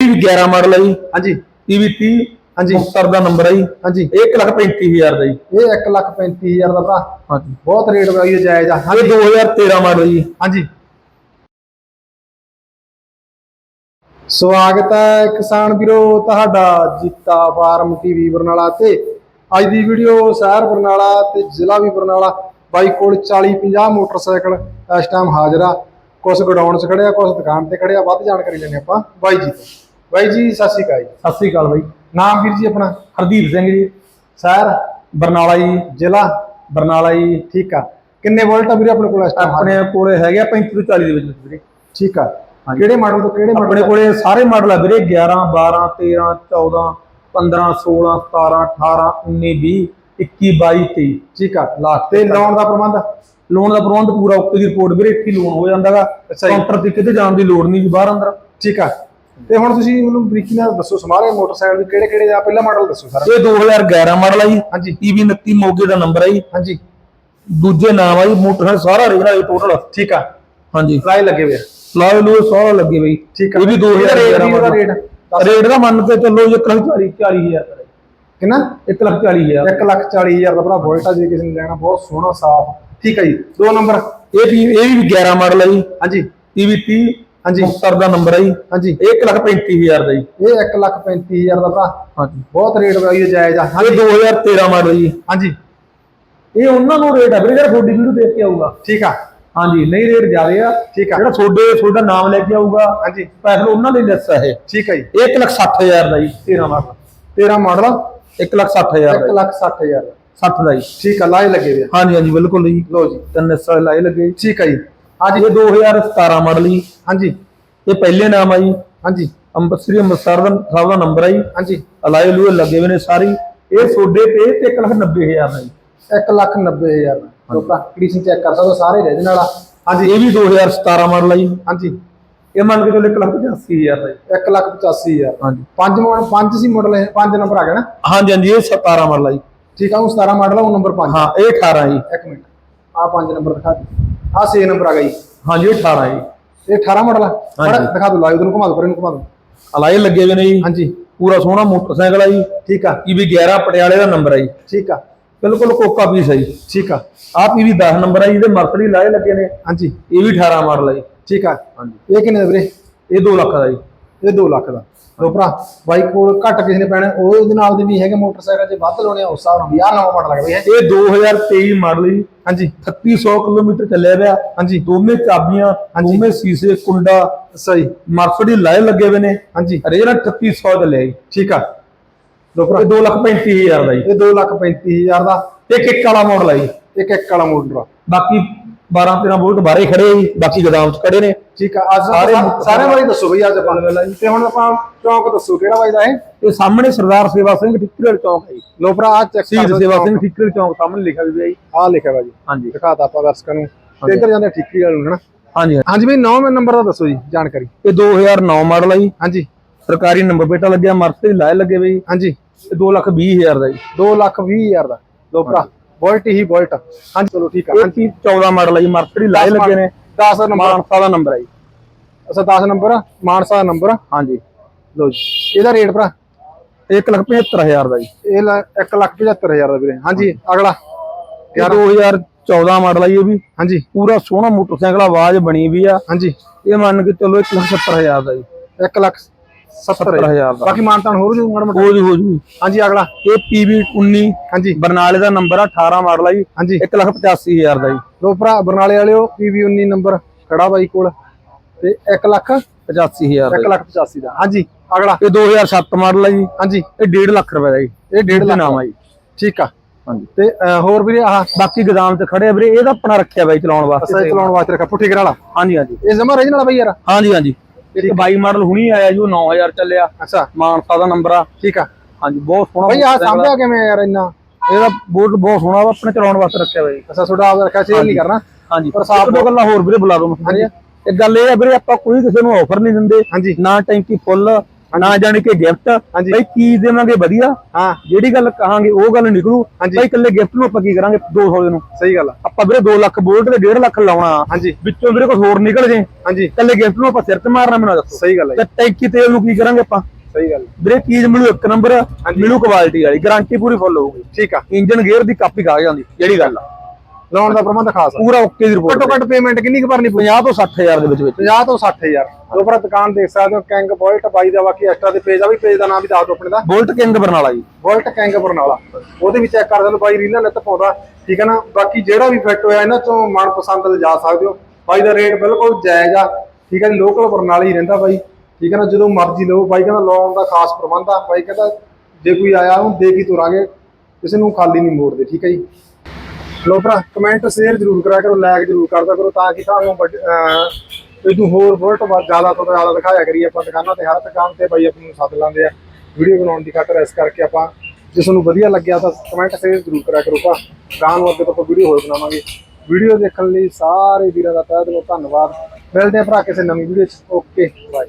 ਇਹ ਵੀ 11 ਮਾਡਲ ਹੈ ਜੀ। ਹਾਂਜੀ। ਟੀਵੀ 30 ਹਾਂਜੀ। ਮੁਕਤਸਰ ਦਾ ਨੰਬਰ ਹੈ ਜੀ। ਹਾਂਜੀ। ਇਹ 135000 ਦਾ ਜੀ। ਇਹ 1 ਲੱਖ 35000 ਦਾ ਭਰਾ। ਹਾਂਜੀ। ਬਹੁਤ ਰੇਟ ਵਾਈ ਜਾਇਜ਼ ਆ। ਇਹ 2013 ਮਾਡਲ ਜੀ। ਹਾਂਜੀ। ਸਵਾਗਤ ਹੈ ਕਿਸਾਨ ਵੀਰੋ ਤੁਹਾਡਾ ਜੀਤਾ ਫਾਰਮ ਟੀਵੀ ਬਰਨਾਲਾ ਤੇ। ਅੱਜ ਦੀ ਵੀਡੀਓ ਸ਼ਹਿਰ ਬਰਨਾਲਾ ਤੇ ਜ਼ਿਲ੍ਹਾ ਵੀ ਬਰਨਾਲਾ। ਬਾਈ ਕੋਲ 40 50 ਮੋਟਰਸਾਈਕਲ ਇਸ ਟਾਈਮ ਹਾਜ਼ਰ ਆ। ਕੁਝ ਗਡਾਊਨ 'ਚ ਖੜਿਆ ਕੁਝ ਦੁਕਾਨ ਤੇ ਖੜਿਆ ਵੱਧ ਜਾਣਕਾਰੀ ਲੈਣੇ ਆਪਾਂ। ਬਾਈ ਜੀ ਤੋਂ। ਬਾਈ ਜੀ ਸਤਿ ਸ਼੍ਰੀ ਅਕਾਲ ਜੀ। ਸਤਿ ਸ੍ਰੀ ਅਕਾਲ ਬਾਈ। ਨਾਮ ਵੀਰ ਜੀ ਆਪਣਾ? ਹਰਦੀਪ ਸਿੰਘ ਜੀ। ਸ਼ਹਿਰ? ਬਰਨਾਲਾ ਜੀ। ਜ਼ਿਲ੍ਹਾ? ਬਰਨਾਲਾ ਜੀ। ਠੀਕ ਆ। ਕਿੰਨੇ ਵੋਲਟ ਆ ਵੀਰੇ ਆਪਣੇ ਕੋਲ ਇਸ ਆਪਣੇ ਕੋਲੇ ਹੈਗੇ ਆ 35 ਤੋਂ 40 ਦੇ ਵਿੱਚ ਵਿੱਚ ਵੀਰੇ। ਠੀਕ ਆ। ਹਾਂਜੀ। ਕਿਹੜੇ ਮਾਡਲ ਤੋਂ ਕਿਹੜੇ ਆਪਣੇ ਮਾਡਲ ਕੋਲੇ ਸਾਰੇ ਮਾਡਲ ਆ ਵੀਰੇ। 11 12 13 14 15 16 17 18 19 20 21 22 23 ਠੀਕ ਆ। ਲਾਸਟ ਤੇ ਲਾਉਣ ਦਾ ਪ੍ਰਬੰਧ? ਲੋਨ ਦਾ ਪ੍ਰਬੰਧ ਪੂਰਾ ਓਕੇ ਦੀ ਰਿਪੋਰਟ ਵੀਰੇ। ਇੱਥੇ ਲੋਨ ਹੋ ਜਾਂਦਾਗਾ ਅੱਛਾ ਜੀ। ਕਾਊਂਟਰ ਤੇ ਕਿਤੇ ਜਾਣ ਦੀ ਲੋੜ ਨਹੀਂ ਜੀ ਬਾਹਰ ਅੰਦਰ। ਠੀਕ ਆ। ਤੇ ਹੁਣ ਤੁਸੀਂ ਮੈਨੂੰ ਬਰੀਕੀ ਨਾਲ ਦੱਸੋ ਸਮਾਰੇ ਮੋਟਰਸਾਈਕਲ ਕਿਹੜੇ ਕਿਹੜੇ ਆ? ਪਹਿਲਾ ਮਾਡਲ ਦੱਸੋ ਸਾਰਾ। ਇਹ 2011 ਮਾਡਲ ਆ ਜੀ। ਹਾਂਜੀ। ਟੀਵੀ 29 ਮੋਗੇ ਦਾ ਨੰਬਰ ਹੈ ਜੀ। ਹਾਂਜੀ। ਦੂਜੇ ਨਾਮ ਆ ਜੀ ਮੋਟਰਸਾਈਕਲ ਸਾਰਾ ਰਿਜਨਲ ਹੈ ਟੋਟਲ ਠੀਕ ਆ। ਹਾਂਜੀ। ਲਾਈ ਲੱਗੇ ਵੇ ਲਾਓ ਲੋ ਸਾਰਾ ਲੱਗੇ ਬਈ ਠੀਕ ਆ। ਇਹ ਵੀ ਇਹਦਾ 2011 ਰੇਟ ਮਾਡਲ ਰੇਟ ਰੇਟ ਦਾ ਮੰਨ ਕੇ ਚੱਲੋ ਜੀ 1 ਲੱਖ 40 40000 ਕਿੰਨਾ? 1 ਲੱਖ 40000 1 ਲੱਖ 40 ਹਜ਼ਾਰ ਦਾ ਭਰਾ ਵੋਲਟਾ ਜੇ ਕਿਸੇ ਨੇ ਲੈਣਾ ਬਹੁਤ ਸੋਹਣਾ ਸਾਫ਼। ਠੀਕ ਆ ਜੀ। ਦੋ ਨੰਬਰ ਇਹ ਵੀ ਇਹ ਵੀ 11 ਮਾਡਲ ਹੈ ਜੀ। ਹਾਂਜੀ। 30 ਹਾਂਜੀ। ਮੁਕਤਸਰ ਦਾ ਨੰਬਰ ਹੈ ਜੀ। ਹਾਂਜੀ। ਇਹ 1 ਲੱਖ 35000 ਦਾ ਜੀ। ਇਹ 1 ਲੱਖ 35 ਹਜ਼ਾਰ ਦਾ ਭਰਾ। ਹਾਂਜੀ। ਬਹੁਤ ਰੇਟ ਵਾਈ ਜਾਇਜ਼ ਆ। ਇਹ ਹਾਂਜੀ। 2013 ਮਾਡਲ ਜੀ। ਹਾਂਜੀ। ਇਹ ਉਹਨਾਂ ਨੂੰ ਰੇਟ ਹੈ ਵੀਰੇ ਜਿਹੜਾ ਤੁਹਾਡੀ ਵੀਡੀਓ ਦੇਖ ਕੇ ਆਊਗਾ। ਠੀਕ ਆ। ਹਾਂਜੀ ਨਹੀਂ ਰੇਟ ਜ਼ਿਆਦੇ ਆ। ਠੀਕ ਆ। ਜਿਹੜਾ ਤੁਹਾਡੇ ਤੁਹਾਡਾ ਨਾਮ ਲੈ ਕੇ ਆਊਗਾ। ਹਾਂਜੀ। ਪੈਸੇ ਉਹਨਾਂ ਦੇ ਲੈਸ ਹੈ ਠੀਕ ਆ ਜੀ। ਇਹ 1 ਲੱਖ 60000 ਦਾ ਜੀ 13 ਮਾਡਲ 13 ਮਾਡਲ 1 ਲੱਖ 60000 1 ਦਾ ਲੱਖ 60 ਹਜ਼ਾਰ। 60 ਦਾ ਜੀ। ਠੀਕ ਆ ਲਾਈ ਲੱਗੇ ਵੇ ਹਾਂਜੀ ਹਾਂਜੀ ਬਿਲਕੁਲ ਜੀ। ਲੋ ਜੀ ਤਿੰਨ ਸਾਲ ਲਾਏ ਲੱਗੇ। ਠੀਕ ਆ ਜੀ। ਅੱਜ ਇਹ 2017 ਮਾਡਲ ਜੀ। ਹਾਂਜੀ। ਇਹ ਪਹਿਲੇ ਨਾਮ ਆ ਜੀ। ਹਾਂਜੀ। ਅੰਮ੍ਰਿਤਸਰੀ ਅੰਮ੍ਰਿਤਸਰ ਦਾ ਸਾਹਿਬ ਦਾ ਨੰਬਰ ਆ ਜੀ। ਹਾਂਜੀ। ਅਲਾਏ ਲੂਏ ਲੱਗੇ ਹੋਏ ਨੇ ਸਾਰੀ। ਇਹ ਸੋਡੇ ਤੇ ਤੇ 1 ਲੱਖ 90000 ਦਾ ਜੀ। 1 ਲੱਖ 90 ਹਜ਼ਾਰ ਦਾ। ਲੋਕਾਂ ਕੰਡੀਸ਼ਨ ਚੈੱਕ ਕਰ ਸਕਦੇ ਸਾਰੇ ਰਹਿ ਨਾਲ ਹਾਂਜੀ। ਇਹ ਵੀ 2017 ਮਾਡਲ ਆ ਜੀ। ਹਾਂਜੀ। ਇਹ ਮੰਨ ਕੇ ਚੱਲੋ 1 ਲੱਖ 85000 ਦਾ ਜੀ। 1 ਲੱਖ 85 ਹਜ਼ਾਰ। ਹਾਂਜੀ। ਪੰਜ ਮਾਡਲ ਪੰਜ ਸੀ ਮਾਡਲ ਇਹ ਪੰਜ ਨੰਬਰ ਆ ਗਿਆ ਨਾ? ਹਾਂਜੀ ਹਾਂਜੀ ਇਹ 17 ਮਾਡਲ ਆ ਜੀ। ਠੀਕ ਆ ਉਹ 17 ਮਾਡਲ ਆ ਉਹ ਨੰਬਰ 5 ਹਾਂ ਇਹ 18 ਜੀ। ਇੱਕ ਮਿੰਟ। ਆ ਪੰਜ ਨੰਬਰ ਦਿਖਾ ਦੇ ਆ 6 ਨੰਬਰ ਆ ਗਿਆ ਜੀ। ਹਾਂਜੀ ਇਹ 18 ਜੀ। ਇਹ 18 ਮਾਡਲ ਆ। ਦਿਖਾ ਦੋ ਲਾਈਵ ਨੂੰ ਘੁਮਾ ਦੋ ਪਰ ਇਹਨੂੰ ਘੁਮਾ ਦੋ ਅਲਾਏ ਲੱਗੇ ਹੋਏ ਨੇ ਜੀ। ਹਾਂਜੀ। ਪੂਰਾ ਸੋਹਣਾ ਮੋਟਰਸਾਈਕਲ ਆ ਜੀ। ਠੀਕ ਆ। ਇਹ ਵੀ 11 ਪਟਿਆਲੇ ਦਾ ਨੰਬਰ ਆ ਜੀ। ਠੀਕ ਆ। ਬਿਲਕੁਲ ਕੋਕਾ ਪੀਸ ਆ ਜੀ। ਠੀਕ ਆ। ਆਹ ਵੀ 10 ਨੰਬਰ ਆ ਜੀ ਇਹਦੇ ਮਰਸਡੀ ਲਾਏ ਲੱਗੇ ਨੇ। ਹਾਂਜੀ। ਇਹ ਵੀ 18 ਮਾਡਲ ਆ ਜੀ। ਠੀਕ ਆ। ਹਾਂਜੀ। ਇਹ ਕਿੰਨੇ ਦਾ ਵੀਰੇ? ਇਹ 2 ਲੱਖ ਦਾ ਜੀ। ਇਹ 2 ਲੱਖ ਦਾ। ਲੋ ਭਰਾ ਬਾਈ ਕੋਲ ਘੱਟ ਕਿਸੇ ਨੇ ਪੈਣਾ ਉਹ ਉਹਦੇ ਨਾਲ ਦੇ ਵੀ ਹੈਗੇ ਮੋਟਰਸਾਈਕਲ ਜੇ ਵੱਧ ਲਾਉਣੇ ਆ ਉਸ ਹਿਸਾਬ ਨਾਲ ਵੀ ਆਹ ਨਵਾਂ ਮਾਡਲ ਆ ਗਿਆ ਬਈ ਇਹ। ਇਹ 2023 ਮਾਡਲ ਜੀ। ਹਾਂਜੀ। 3600 ਕਿਲੋਮੀਟਰ ਚੱਲਿਆ ਪਿਆ। ਹਾਂਜੀ। ਦੋਵੇਂ ਚਾਬੀਆਂ। ਦੋਵੇਂ ਸੀਸੇ ਕੁੰਡਾ ਸਹੀ। ਮਰਸਡੀ ਲਾਏ ਲੱਗੇ ਹੋਏ ਨੇ। ਹਾਂਜੀ। ਰੇਜਰ 3600 ਚੱਲਿਆ ਜੀ। ਠੀਕ ਆ। ਲੋ ਭਰਾ। ਇਹ 2 ਲੱਖ 35000 ਦਾ ਜੀ। ਇਹ 2 ਲੱਖ 35000 ਦਾ। ਇਹ ਕਿੱਕ ਵਾਲਾ ਮਾਡਲ ਆ ਜੀ। ਇੱਕ ਇੱਕ ਵਾਲਾ ਆ। ਬਾਕੀ 12 13 ਵੋਲਟ ਬਾਹਰੇ ਖੜੇ ਜੀ ਬਾਕੀ ਗੋਦਾਮ 'ਚ ਖੜੇ ਨੇ। ਠੀਕ ਆ ਅੱਜ ਸਾਰੇ ਸਾਰੇ ਬਾਰੇ ਦੱਸੋ ਬਈ ਅੱਜ ਆਪਾਂ। ਤੇ ਹੁਣ ਆਪਾਂ ਚੌਂਕ ਦੱਸੋ ਕਿਹੜਾ ਬਾਈ ਦਾ ਇਹ? ਇਹ ਸਾਹਮਣੇ ਸਰਦਾਰ ਸੇਵਾ ਸਿੰਘ ਠਿੱਕਰੇਲ ਚੌਂਕ ਹੈ ਜੀ। ਲੋ ਭਰਾ ਆ ਚੈੱਕ ਸ਼ਹੀਦ ਸੇਵਾ ਸਿੰਘ ਠਿੱਕਰੇਲ ਚੌਂਕ ਸਾਹਮਣੇ ਲਿਖਿਆ ਵੀ ਹੈ ਜੀ। ਆ ਲਿਖਿਆ ਬਾਜੀ ਹਾਂਜੀ। ਦਿਖਾਤਾ ਆਪਾਂ ਦਰਸ਼ਕਾਂ ਨੂੰ। ਤੇ ਇੱਧਰ ਜਾਂਦੇ ਠੀਕਰੀ ਵਾਲੇ ਨੂੰ ਹਨਾ? ਹਾਂਜੀ ਹਾਂਜੀ। ਬਈ 9 ਨੰਬਰ ਦਾ ਦੱਸੋ ਜੀ ਜਾਣਕਾਰੀ। ਇਹ 2009 ਮਾਡਲ ਆ ਜੀ। ਹਾਂਜੀ। ਸਰਕਾਰੀ ਨੰਬਰ ਪਲੇਟਾਂ ਲੱਗਿਆ ਮਰਸਡੀ ਲਾਏ ਲੱਗੇ ਬਈ ਹਾਂਜੀ। ਇਹ 2 ਲੱਖ 20000 ਦਾ ਜੀ। 2 ਲੱਖ 20 ਹਜ਼ਾਰ ਦਾ। ਲੋ ਭਰਾ ਬੋਲਟ ਹੀ ਬੋਲਟ। ਹਾਂਜੀ ਚਲੋ ਠੀਕ ਆ। 30 14 ਮਾਡਲ ਆ ਜੀ? ਮਰਸਡੀ ਲਾਏ ਲੱਗੇ ਨੇ? 10 ਨੰਬਰ। ਮਾਨਸਾ ਦਾ ਨੰਬਰ ਹੈ ਜੀ। ਅੱਛਾ 10 ਨੰਬਰ ਮਾਨਸਾ ਦਾ ਨੰਬਰ। ਹਾਂਜੀ। ਲਓ ਜੀ। ਇਹਦਾ ਰੇਟ ਭਰਾ? ਇਹ 1 ਲੱਖ 75000 ਦਾ ਜੀ। ਇਹ 1 ਲੱਖ 75 ਹਜ਼ਾਰ ਦਾ ਵੀਰੇ। ਹਾਂਜੀ ਅਗਲਾ। ਇਹ 2014 ਮਾਡਲ ਆ ਇਹ ਵੀ। ਹਾਂਜੀ। ਪੂਰਾ ਸੋਹਣਾ ਮੋਟਰਸਾਈਕਲ ਆਵਾਜ਼ ਬਣੀ ਵੀ ਆ। ਹਾਂਜੀ। ਇਹ ਮੰਨ ਕੇ ਚੱਲੋ 1 ਲੱਖ 70000 ਦਾ ਜੀ। 1 ਲੱਖ 70 ਹਜ਼ਾਰ 70000 ਦਾ। ਬਾਕੀ ਮਾਨਤਾਨ ਹੋਰ ਜੂ ਮਾੜਾ ਮੋਟਾ? ਹੋ ਜੂ ਹੋ ਜੂ ਹਾਂਜੀ ਅਗਲਾ। ਇਹ PV 19 ਹਾਂਜੀ। ਬਰਨਾਲੇ ਦਾ ਨੰਬਰ ਆ 18 ਮਾਡਲ ਆ ਜੀ। ਹਾਂਜੀ। 1 ਲੱਖ 85000 ਦਾ ਜੀ। ਲੋ ਭਰਾ ਬਰਨਾਲੇ ਵਾਲਿਓ PV 19 ਨੰਬਰ ਖੜਾ ਬਾਈ ਕੋਲ। ਤੇ 1 ਲੱਖ 85000 ਦਾ 1 ਲੱਖ 85 ਦਾ। ਹਾਂਜੀ ਅਗਲਾ। ਇਹ 2007 ਮਾਡਲ ਆ ਜੀ। ਹਾਂਜੀ। ਇਹ 1.5 ਲੱਖ ਰੁਪਏ ਦਾ ਜੀ। ਇਹ 1.5 ਲੱਖ। ਨਾਮ ਆ ਜੀ। ਠੀਕ ਆ। ਹਾਂਜੀ। ਤੇ ਹੋਰ ਵੀਰੇ ਆਹ ਬਾਕੀ ਗੋਦਾਮ ਤੇ ਖੜੇ ਆ ਵੀਰੇ ਇਹਦਾ ਆਪਣਾ ਰੱਖਿਆ ਬਾਈ ਚਲਾਉਣ ਵਾਸਤੇ ਚਲਾਉਣ ਵਾਸਤੇ ਰੱਖਾ ਪੁੱਠੀ ਵਾਲਾ ਹਾਂਜੀ ਹਾਂਜੀ। ਇਹ ਜਮਾ ਰੀਜਨਲ ਬਾਈ ਯਾਰ? ਹਾਂਜੀ ਹਾਂਜੀ। ਇਹ 22 ਮਾਡਲ ਹੁਣੀ ਆਇਆ ਜੀ ਉਹ 9000 ਚੱਲਿਆ। ਅੱਛਾ। ਮਾਨਸਾ ਦਾ ਨੰਬਰ ਆ। ਠੀਕ ਆ। ਹਾਂਜੀ ਬਹੁਤ ਸੋਹਣਾ ਬਾਈ ਆ। ਸਾਂਭਿਆ ਕਿਵੇਂ ਯਾਰ ਇੰਨਾ? ਇਹਦਾ ਬੋਟ ਬਹੁਤ ਸੋਹਣਾ ਵਾ ਆਪਣੇ ਚਲਾਉਣ ਵਾਸਤੇ ਰੱਖਿਆ ਬਾਈ ਅੱਛਾ ਤੁਹਾਡਾ ਆਪ ਰੱਖਿਆ ਸੇਲ ਨਹੀਂ ਕਰਨਾ? ਹਾਂਜੀ। ਪਰ ਸਾਫ਼ ਦੋ ਗੱਲਾਂ ਹੋਰ ਵੀਰੇ ਬੁਲਾ ਦੋ ਹਾਂਜੀ। ਇੱਕ ਗੱਲ ਇਹ ਹੈ ਵੀਰੇ ਆਪਾਂ ਕੋਈ ਕਿਸੇ ਨੂੰ ਆਫਰ ਨਹੀਂ ਦਿੰਦੇ ਹਾਂਜੀ। ਨਾ ਟੈਂਕੀ ਫੁੱਲ ਨਾ ਜਾਣੀ ਕਿ ਗਿਫਟ। ਬਈ ਚੀਜ਼ ਦੇਵਾਂਗੇ ਵਧੀਆ? ਹਾਂ। ਜਿਹੜੀ ਗੱਲ ਕਹਾਂਗੇ ਉਹ ਗੱਲ ਨਿਕਲੂ। ਬਈ ਇਕੱਲੇ ਗਿਫਟ ਨੂੰ ਆਪਾਂ ਕੀ ਕਰਾਂਗੇ? 200 ਦੇ ਨੂੰ। ਸਹੀ ਗੱਲ ਆ। ਆਪਾਂ ਵੀਰੇ 2 ਲੱਖ ਬੋਲਟ ਤੇ 1.5 ਲੱਖ ਲਾਉਣਾ। ਹਾਂਜੀ। ਵਿੱਚੋਂ ਵੀਰੇ ਕੁਝ ਹੋਰ ਨਿਕਲ ਜੇ। ਹਾਂਜੀ। ਇਕੱਲੇ ਗਿਫਟ ਨੂੰ ਆਪਾਂ ਸਿਰ ਤੇ ਮਾਰਨਾ ਮੈਨੂੰ ਦੱਸੋ। ਸਹੀ ਗੱਲ ਹੈ ਤੇ ਟੈਂਕੀ ਤੇਲ ਨੂੰ ਕੀ ਕਰਾਂਗੇ ਆਪਾਂ? ਸਹੀ ਗੱਲ ਵੀਰੇ ਚੀਜ਼ ਮਿਲੂ ਇੱਕ ਨੰਬਰ। ਮਿਲੂ ਕੁਆਲਿਟੀ ਵਾਲੀ। ਗਾਰੰਟੀ ਪੂਰੀ ਫੁੱਲ ਹੋਊਗੀ। ਠੀਕ ਆ। ਇੰਜਨ ਗੇਅਰ ਦੀ ਕਾਪੀ ਖਾ ਜਾਂਦੀ ਜਿਹੜੀ ਗੱਲ ਆ। ਲੋਨ ਦਾ ਪ੍ਰਬੰਧ ਖਾਸ ਆ। ਪੂਰਾ ਓਕੇ ਦੀ ਰਿਪੋਰਟ ਘੱਟੋ ਘੱਟ ਪੇਮੈਂਟ ਕਿੰਨੀ ਕੁ ਭਰਨੀ ਪਊ? 50 ਤੋਂ 60 ਹਜ਼ਾਰ ਦੇ ਵਿੱਚ ਵਿੱਚ। 50 ਤੋਂ 60000 ਉਪਰ ਦੁਕਾਨ ਦੇਖ ਸਕਦੇ ਹੋ ਕੈਂਗ ਬੋਲਟ ਬਾਈ ਦਾ ਬਾਕੀ ਐਕਸਟਰਾ ਦੇ ਪੇਜ ਆ ਵੀ ਪੇਜ ਦਾ ਨਾਮ ਵੀ ਦੱਸ ਦਿਓ ਆਪਣੇ ਦਾ। ਬੋਲਟ ਕਿੰਗ ਬਰਨਾਲਾ ਜੀ। ਬੋਲਟ ਕੈਂਗ ਬਰਨਾਲਾ ਉਹਦੇ ਵਿੱਚ ਚੈੱਕ ਕਰ ਸਕਦੇ ਬਾਈ ਰੀਲਾਂ ਨਿੱਤ ਪਾਉਂਦਾ ਠੀਕ ਹੈ ਨਾ? ਬਾਕੀ ਜਿਹੜਾ ਵੀ ਫਿੱਟ ਹੋਇਆ ਇਹਨਾਂ ਚੋਂ ਮਨਪਸੰਦ ਲਿਜਾ ਸਕਦੇ ਹੋ। ਬਾਈ ਦਾ ਰੇਟ ਬਿਲਕੁਲ ਜਾਇਜ਼ ਆ ਠੀਕ ਹੈ ਜੀ ਲੋਕਲ ਬਰਨਾਲਾ ਹੀ ਰਹਿੰਦਾ ਬਾਈ। ਠੀਕ ਹੈ ਨਾ ਜਦੋਂ ਮਰਜ਼ੀ ਲਓ ਬਾਈ ਕਹਿੰਦਾ ਲੋਨ ਦਾ ਖਾਸ ਪ੍ਰਬੰਧ ਆ। ਬਾਈ ਕਹਿੰਦਾ ਜੇ ਕੋਈ ਆਇਆ ਉਹਨੂੰ ਦੇ ਕੇ ਤੁਰਾਂਗੇ। ਕਿਸੇ ਨੂੰ ਖਾਲੀ ਨਹੀਂ ਮੋੜਦੇ ਠੀਕ ਹੈ ਜੀ। ਲੋ ਭਰਾ ਕਮੈਂਟ ਸ਼ੇਅਰ ਜ਼ਰੂਰ ਕਰਿਆ ਕਰੋ ਲਾਈਕ ਜ਼ਰੂਰ ਕਰਦਾ ਕਰੋ ਤਾਂ ਕਿ ਤੁਹਾਨੂੰ ਵੱਡ- ਅਹ ਹੋਰ ਬੁਲਟ ਵੱਧ ਜ਼ਿਆਦਾ ਤੋਂ ਜ਼ਿਆਦਾ ਦਿਖਾਇਆ ਕਰੀਏ ਆਪਾਂ ਦੁਕਾਨਾਂ ਤੇ, ਹਰ ਦੁਕਾਨ ਤੇ ਬਾਈ ਆਪਾਂ ਨੂੰ ਸੱਦ ਲਾਉਂਦੇ ਆ। ਵੀਡੀਓ ਬਣਾਉਣ ਦੀ ਖਾਤਰ ਇਸ ਕਰਕੇ ਆਪਾਂ ਜੇ ਤੁਹਾਨੂੰ ਵਧੀਆ ਲੱਗਿਆ ਤਾਂ ਕਮੈਂਟ ਸ਼ੇਅਰ ਜ਼ਰੂਰ ਕਰਿਆ ਕਰੋ ਭਾ। ਗਾਣ ਨੂੰ ਅੱਗੇ ਤੋਂ ਆਪਾਂ ਵੀਡੀਓ ਹੋਰ ਬਣਾਵਾਂਗੇ। ਵੀਡੀਓ ਦੇਖਣ ਲਈ ਸਾਰੇ ਵੀਰਾਂ ਦਾ ਤਹਿ ਦਿਲੋਂ ਧੰਨਵਾਦ। ਮਿਲਦੇ ਆ ਭਰਾ ਕਿਸੇ ਨਵੀਂ ਵੀਡੀਓ 'ਚ। Okay bye